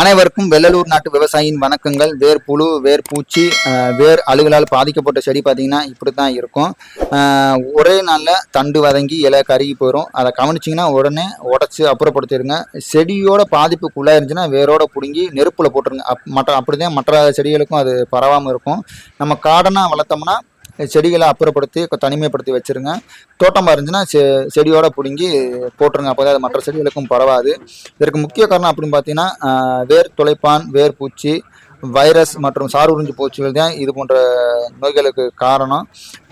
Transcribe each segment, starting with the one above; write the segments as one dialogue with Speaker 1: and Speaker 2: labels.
Speaker 1: அனைவருக்கும் வெள்ளலூர் நாட்டு விவசாயியின் வணக்கங்கள். வேர் புழு வேர் பூச்சி வேர் அழுகலால் பாதிக்கப்பட்ட செடி பார்த்தீங்கன்னா இப்படி தான் இருக்கும் ஒரே நாளில் தண்டு வதங்கி இலை கருகி போயிடும் அதை கவனிச்சிங்கன்னா உடனே உடச்சி அப்புறப்படுத்திடுங்க. செடியோட பாதிப்புக்குள்ளே இருந்துச்சுன்னா வேரோட பிடுங்கி நெருப்பில் போட்டுருங்க. அப் மற்ற அப்படி தான் மற்ற செடிகளுக்கும் அது பரவாமல் இருக்கும். நம்ம காடனாக வளர்த்தோம்னா செடிகளை அப்புறப்படுத்தி தனிமைப்படுத்தி வச்சுருங்க. தோட்டமாக இருந்துச்சுன்னா செ செடியோட பிடுங்கி போட்டுருங்க. அப்போ அது மற்ற செடிகளுக்கும் பரவாது. இதற்கு முக்கிய காரணம் அப்படின்னு பார்த்தீங்கன்னா வேர் துளைப்பான் வேர் பூச்சி வைரஸ் மற்றும் சார் உறிஞ்சு பூச்சிகள் தான் இது போன்ற நோய்களுக்கு காரணம்.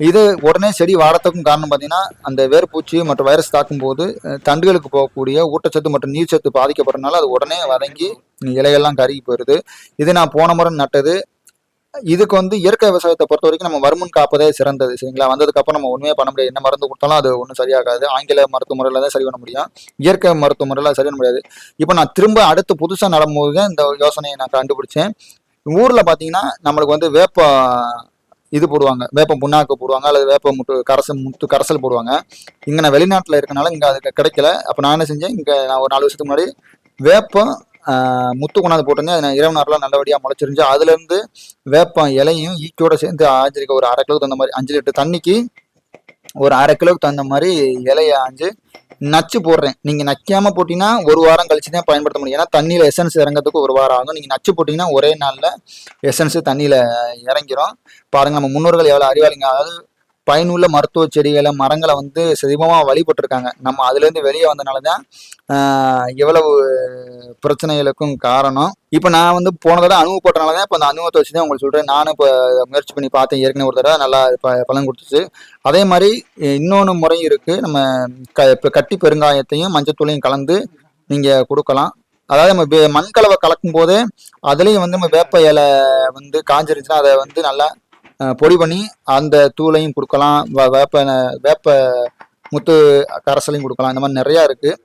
Speaker 1: இது உடனே செடி வாடத்துக்கும் காரணம் பார்த்தீங்கன்னா அந்த வேர் பூச்சி மற்றும் வைரஸ் தாக்கும்போது போது தண்டுகளுக்கு போகக்கூடிய ஊட்டச்சத்து மற்றும் நீர்ச்சத்து பாதிக்கப்படுறதுனால அது உடனே வதங்கி இலையெல்லாம் கருகி போயிடுது. இது நான் போன முறை நட்டது. இதுக்கு வந்து இயற்கை விவசாயத்தை பொறுத்த வரைக்கும் நம்ம வருமுன் காப்பதே சிறந்தது சரிங்களா? வந்ததுக்கு அப்புறம் நம்ம ஒண்ணுமே பண்ண முடியாது. என்ன மருந்து கொடுத்தாலும் அது ஒன்றும் சரியாகாது. ஆங்கில மருத்துவ முறையில தான் சரி பண்ண முடியும். இயற்கை மருத்துவ முறையில சரி பண்ண முடியாது. இப்போ நான் திரும்ப அடுத்து புதுசா நடும்போது தான் இந்த யோசனையை நான் கண்டுபிடிச்சேன். ஊர்ல பாத்தீங்கன்னா நம்மளுக்கு வந்து வேப்ப இது போடுவாங்க. வேப்ப புண்ணாக்கு போடுவாங்க அல்லது வேப்ப முட்டு கரசல் முத்து கரசல் போடுவாங்க. இங்க நான் வெளிநாட்டுல இருக்கனால இங்க அது கிடைக்கல. அப்ப நான் என்ன செஞ்சேன்? இங்க நான் ஒரு நாலு வருஷத்துக்கு முன்னாடி வேப்பம் முத்து கொண்டாந்து போட்டிருந்தேன். அது நான் இரவு நேரம்லாம் நல்லபடியாக முளைச்சிருந்து அதுலேருந்து வேப்பம் இலையும் ஈக்கியோட சேர்ந்து ஆஞ்சிருக்க ஒரு அரை கிலோக்கு தகுந்த மாதிரி அஞ்சு லிட்டர் தண்ணிக்கு ஒரு அரை கிலோக்கு தகுந்த மாதிரி இலையை ஆஞ்சு நச்சு போடுறேன். நீங்கள் நக்காமல் போட்டிங்கன்னா ஒரு வாரம் கழிச்சு தான் பயன்படுத்த முடியும். ஏன்னா தண்ணியில் எசன்ஸ் இறங்கிறதுக்கு ஒரு வாரம் ஆகும். நீங்கள் நச்சு போட்டிங்கன்னா ஒரே நாளில் எசன்ஸு தண்ணியில் இறங்கிரும். பாருங்கள் நம்ம முன்னோர்கள் எவ்வளோ அறிவாளிங்க. அதாவது பயனுள்ள மருத்துவ செடிகளை மரங்களை வந்து செதிமமாக வழிபட்டிருக்காங்க. நம்ம அதுலேருந்து வெளியே வந்தனால தான் எவ்வளவு இவ்வளவு பிரச்சனைகளுக்கும் காரணம். இப்போ நான் வந்து போன தடவை அனுபவப்பட்டனால தான் இப்போ அந்த அனுபவத்தை வச்சு தான் உங்களுக்கு சொல்கிறேன் நானும் இப்போ முயற்சி பண்ணி பார்த்தேன். ஏற்கனவே ஒரு தடவை நல்லா ப பலன் கொடுத்துச்சு. அதே மாதிரி இன்னொன்று முறையும் இருக்குது நம்ம க இப்போ கட்டி பெருங்காயத்தையும் மஞ்சத்தூளையும் கலந்து நீங்கள் கொடுக்கலாம். அதாவது நம்ம வே- மண்கலவை கலக்கும் போதே அதுலேயும் வந்து நம்ம வேப்ப இலை வந்து காஞ்சிருந்துச்சுன்னா அதை வந்து நல்லா பொடி பண்ணி அந்த தூளையும் கொடுக்கலாம் வேப்ப வேப்ப முத்து கரசலையும் கொடுக்கலாம் இந்த மாதிரி நிறையா இருக்குது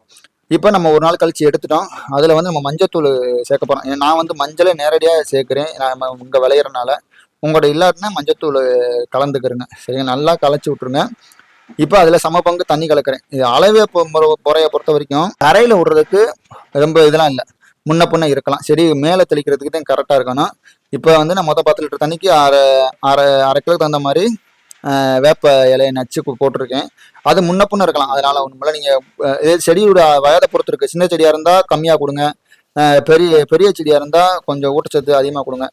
Speaker 1: இப்போ நம்ம ஒரு நாள் கழிச்சு எடுத்துட்டோம். அதில் வந்து நம்ம மஞ்சத்தூள் சேர்க்க போகிறோம் நான் வந்து மஞ்சளை நேரடியாக சேர்க்குறேன். நான் இங்கே விளையிறனால உங்களோட இல்லாட்டினா மஞ்சத்தூள் கலந்துக்கிறேங்க. சரிங்க? நல்லா கலச்சி விட்ருங்க இப்போ அதில் சம பங்கு தண்ணி கலக்கிறேன். இது அளவே முறையை பொறுத்த வரைக்கும் தரையில் விடுறதுக்கு ரொம்ப இதெல்லாம் இல்லை. முன்ன பின்ன இருக்கலாம். செடி மேலே தெளிக்கிறதுக்கு தான் கரெக்டாக இருக்கணும். இப்போ வந்து நான் மொத்தம் பத்து லிட்டர் தண்ணிக்கு அரை அரை அரை கிலோக்கு தகுந்த மாதிரி வேப்ப இலையை நச்சு போட்டிருக்கேன். அது முன்ன பின்ன இருக்கலாம். அதனால ஒன்றுமில்ல நீங்கள் செடியோட வயதை பொறுத்து இருக்கு. சின்ன செடியாக இருந்தால் கம்மியாக கொடுங்க. பெரிய பெரிய செடியாக இருந்தால் கொஞ்சம் ஊட்டச்சத்து அதிகமாக கொடுங்க.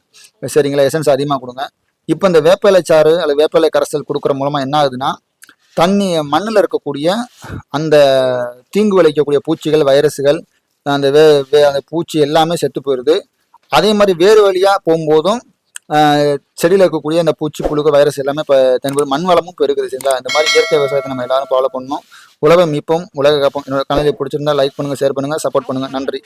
Speaker 1: சரிங்களா? எசன்ஸ் அதிகமாக கொடுங்க. இப்போ இந்த வேப்ப இலை சாறு அல்லது வேப்ப இலை கரைசல் கொடுக்குற மூலமாக என்ன ஆகுதுன்னா தண்ணி மண்ணில் இருக்கக்கூடிய அந்த தீங்கு விளைக்கக்கூடிய பூச்சிகள் வைரஸுகள் அந்த வே வே அந்த பூச்சி எல்லாமே செத்து போயிடுது அதே மாதிரி வேறு வழியாக போகும்போதும் செடியில் இருக்கக்கூடிய அந்த பூச்சி புழுக்க வைரஸ் எல்லாமே இப்போ தென்பது மண் வளமும் பெருகுது சரிங்களா? இந்த மாதிரி இயற்கை விவசாயத்தை நம்ம எல்லாரும் ஃபாலோ பண்ணணும். உலகம் மீட்போம் உலக காப்போம். என்னோட கணக்கு பிடிச்சிருந்தா லைக் பண்ணுங்கள் ஷேர் பண்ணுங்கள் சப்போர்ட் பண்ணுங்கள் நன்றி.